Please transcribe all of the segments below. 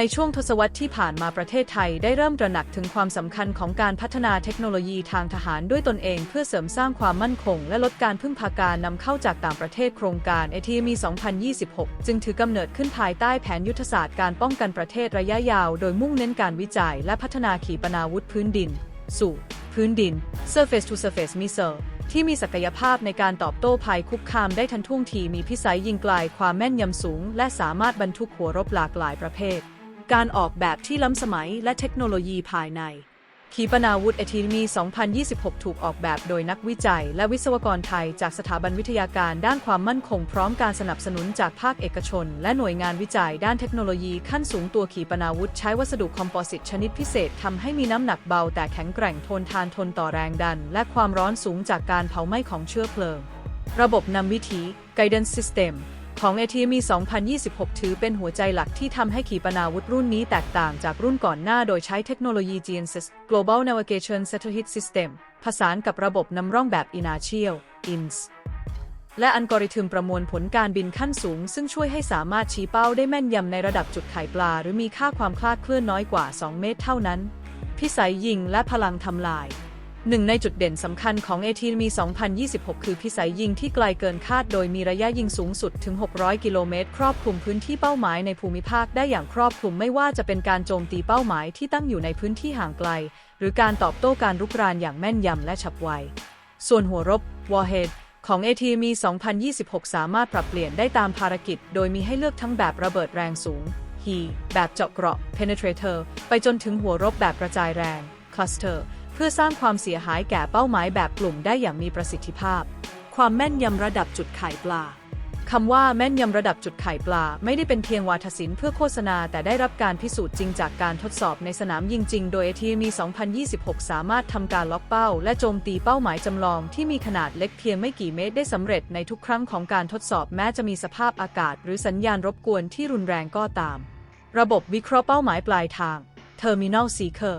ในช่วงทศวรรษที่ผ่านมาประเทศไทยได้เริ่มตระหนักถึงความสำคัญของการพัฒนาเทคโนโลยีทางทหารด้วยตนเองเพื่อเสริมสร้างความมั่นคง และลดการพึ่งพาการนำเข้าจากต่างประเทศโครงการ ATME 2026 จึงถือกำเนิดขึ้นภายใต้แผนยุทธศาสตร์การป้องกันประเทศระยะยาว โดยมุ่งเน้นการวิจัย และพัฒนาขีปนาวุธพื้นดิน สู่ พื้นดิน Surface to Surface Missile ที่มีศักยภาพในการตอบโต้ภัยคุกคามได้ทันท่วงทีมีพิสัยยิงไกลความแม่นยำสูง และสามารถบรรทุกหัวรบหลากหลายประเภท การออกแบบที่ล้ำสมัยและเทคโนโลยีภายใน ขีปนาวุธเอทีมี 2026 ถูกออกแบบโดยนักวิจัย และวิศวกรไทย จากสถาบันวิทยาการด้านความมั่นคงพร้อมการสนับสนุนจากภาคเอกชน และหน่วยงานวิจัยด้านเทคโนโลยีขั้นสูงตัวขีปนาวุธ ใช้วัสดุคอมโพสิตชนิดพิเศษทำให้มีน้ำหนักเบาแต่แข็งแกร่งทนทานทนต่อแรงดัน และความร้อนสูงจากการเผาไหม้ของเชื้อเพลิง ระบบนำวิถี Guidance System ของ ATME 2026 ถือเป็นหัวใจหลักที่ทำให้ขีปนาวุธรุ่นนี้แตกต่างจากรุ่นก่อนหน้าโดยใช้เทคโนโลยี GNSS Global Navigation Satellite System ผสานกับระบบนำร่องแบบ Inertial INS และอัลกอริทึมประมวลผลการบินขั้นสูง ซึ่งช่วยให้สามารถชี้เป้าได้แม่นยำในระดับจุดไข่ปลา หรือมีค่าความคลาดเคลื่อนน้อยกว่า 2 เมตรเท่านั้น พิสัยยิงและพลังทำลาย หนึ่งในจุดเด่นสำคัญของ AT มี 2026 คือพิสัยยิงที่ไกลเกินคาดโดยมีระยะยิงสูงสุดถึง 600 กิโลเมตร ครอบคลุมพื้นที่เป้าหมายในภูมิภาคได้อย่างครอบคลุมไม่ว่าจะเป็นการโจมตีเป้าหมายที่ตั้งอยู่ในพื้นที่ห่างไกล หรือการตอบโต้การรุกรานอย่างแม่นยำและฉับไว ส่วนหัวรบ Warhead ของ AT มี2026 สามารถปรับเปลี่ยนได้ตามภารกิจ โดยมีให้เลือกทั้งแบบระเบิดแรงสูง HE แบบเจาะเกราะ Penetrator ไปจนถึงหัวรบแบบกระจายแรง Cluster พื่อสร้างความเสียหายแก่เป้าหมายแบบกลุ่มได้อย่างมีประสิทธิภาพ ความแม่นยำระดับจุดไข่ปลาคำว่าแม่นยำระดับจุดไข่ปลาไม่ได้เป็นเพียงวาทศิลป์เพื่อโฆษณาแต่ได้รับการพิสูจน์จริงจากการทดสอบในสนามยิงจริง โดย ATM 2026 สามารถทำการล็อกเป้า และโจมตีเป้าหมายจำลองที่มีขนาดเล็กเพียงไม่กี่เมตรได้สำเร็จในทุกครั้งของการทดสอบแม้จะมีสภาพอากาศ หรือสัญญาณรบกวนที่รุนแรงก็ตาม ระบบวิเคราะห์เป้าหมายปลายทาง Terminal Seeker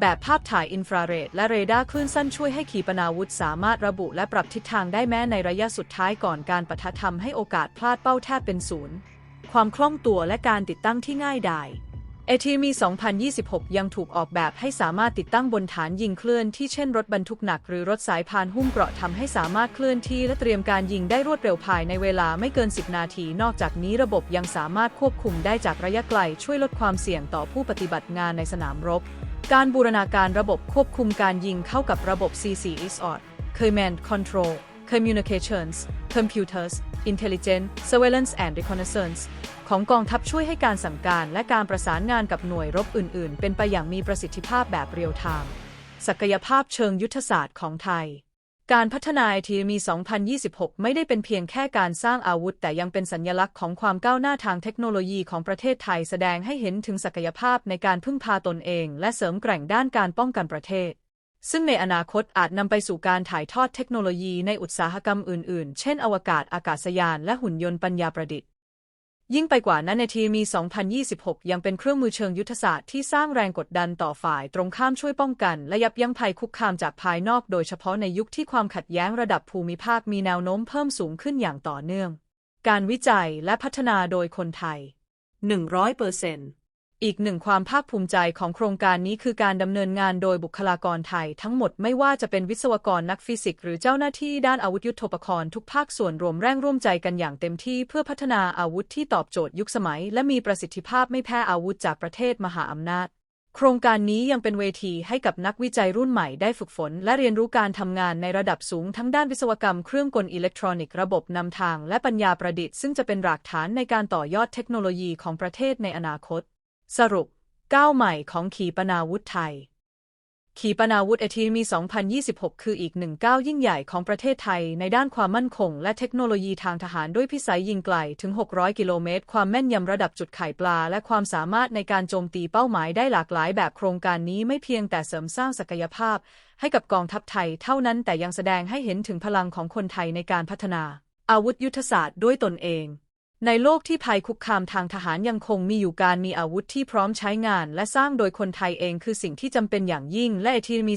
แบบภาพถ่ายอินฟราเรดและเรดาร์คลื่นสั้นช่วยให้ขีปนาวุธสามารถระบุและปรับทิศทางได้แม้ในระยะสุดท้ายก่อนการปะทะทำให้โอกาสพลาดเป้าแทบเป็นศูนย์ ความคล่องตัวและการติดตั้งที่ง่ายดาย ATM 2026 ยังถูกออกแบบให้สามารถติดตั้งบนฐานยิงเคลื่อนที่เช่นรถบรรทุกหนักหรือรถสายพานหุ้มเกราะทำให้สามารถเคลื่อนที่และเตรียมการยิงได้รวดเร็วภายในเวลาไม่เกิน 10 นาที นอกจากนี้ระบบยังสามารถควบคุมได้จากระยะไกล ช่วยลดความเสี่ยงต่อผู้ปฏิบัติงานในสนามรบ การบูรณาการระบบควบคุมการยิงเข้ากับระบบ CC ISOT Command Control Communications Computers Intelligence Surveillance and Reconnaissance ของกองทัพช่วยให้การสั่งการและการประสานงานกับหน่วยรบอื่น ๆ เป็นไปอย่างมีประสิทธิภาพแบบเรียลไทม์ศักยภาพเชิงยุทธศาสตร์ของไทย การพัฒนาไอทีมี 2026 ไม่ได้เป็นเพียงแค่การสร้างอาวุธ แต่ยังเป็นสัญลักษณ์ของความก้าวหน้าทางเทคโนโลยีของประเทศไทยแสดงให้เห็นถึงศักยภาพในการพึ่งพาตนเอง และเสริมแกร่งด้านการป้องกันประเทศ ซึ่งในอนาคตอาจนำไปสู่การถ่ายทอดเทคโนโลยีในอุตสาหกรรมอื่น ๆ เช่น อวกาศ อากาศยาน และหุ่นยนต์ปัญญาประดิษฐ์ ยิ่งไปกว่านั้นในทีมี 2026 ยังเป็นเครื่องมือเชิงยุทธศาสตร์ที่สร้างแรงกดดันต่อฝ่ายตรงข้ามช่วยป้องกัน และยับยั้งภัยคุกคามจากภายนอกโดยเฉพาะในยุคที่ความขัดแย้งระดับภูมิภาคมีแนวโน้มเพิ่มสูงขึ้นอย่างต่อเนื่อง การวิจัยและพัฒนาโดยคนไทย 100% อีกหนึ่งความภาคภูมิใจของโครงการนี้คือการดำเนินงานโดยบุคลากรไทย ทั้งหมดไม่ว่าจะเป็นวิศวกรนักฟิสิกส์หรือเจ้าหน้าที่ด้านอาวุธยุทโธปกรณ์ทุกภาคส่วนรวมแรงร่วมใจกันอย่างเต็มที่เพื่อพัฒนาอาวุธที่ตอบโจทย์ยุคสมัย และมีประสิทธิภาพไม่แพ้อาวุธจากประเทศมหาอำนาจ โครงการนี้ยังเป็นเวทีให้กับนักวิจัยรุ่นใหม่ได้ฝึกฝน และเรียนรู้การทำงานในระดับสูงทั้งด้านวิศวกรรมเครื่องกลอิเล็กทรอนิกส์ระบบนำทางและปัญญาประดิษฐ์ซึ่งจะเป็นรากฐานในการต่อยอดเทคโนโลยีของประเทศในอนาคต สรุปก้าวใหม่ของขีปนาวุธไทย ขีปนาวุธเอทีมี 2026 คืออีกหนึ่งก้าวยิ่งใหญ่ของประเทศไทย ในด้านความมั่นคง และเทคโนโลยีทางทหารด้วยพิสัยยิงไกลถึง 600 กิโลเมตร ความแม่นยำระดับจุดไข่ปลา และความสามารถในการโจมตีเป้าหมายได้หลากหลายแบบโครงการนี้ไม่เพียงแต่เสริมสร้างศักยภาพ ให้กับกองทัพไทยเท่านั้นแต่ยังแสดงให้เห็นถึงพลังของคนไทยในการพัฒนา อาวุธยุทธศาสตร์ด้วยตนเอง ในโลกที่ภัยคุกคามทางทหารยังคงมีอยู่การมีอาวุธที่พร้อมใช้งาน และสร้างโดยคนไทยเองคือสิ่งที่จำเป็นอย่างยิ่ง และทีมี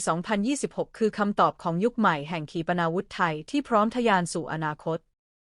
2026 คือคำตอบของยุคใหม่แห่งขีปนาวุธไทยที่พร้อมทะยานสู่อนาคต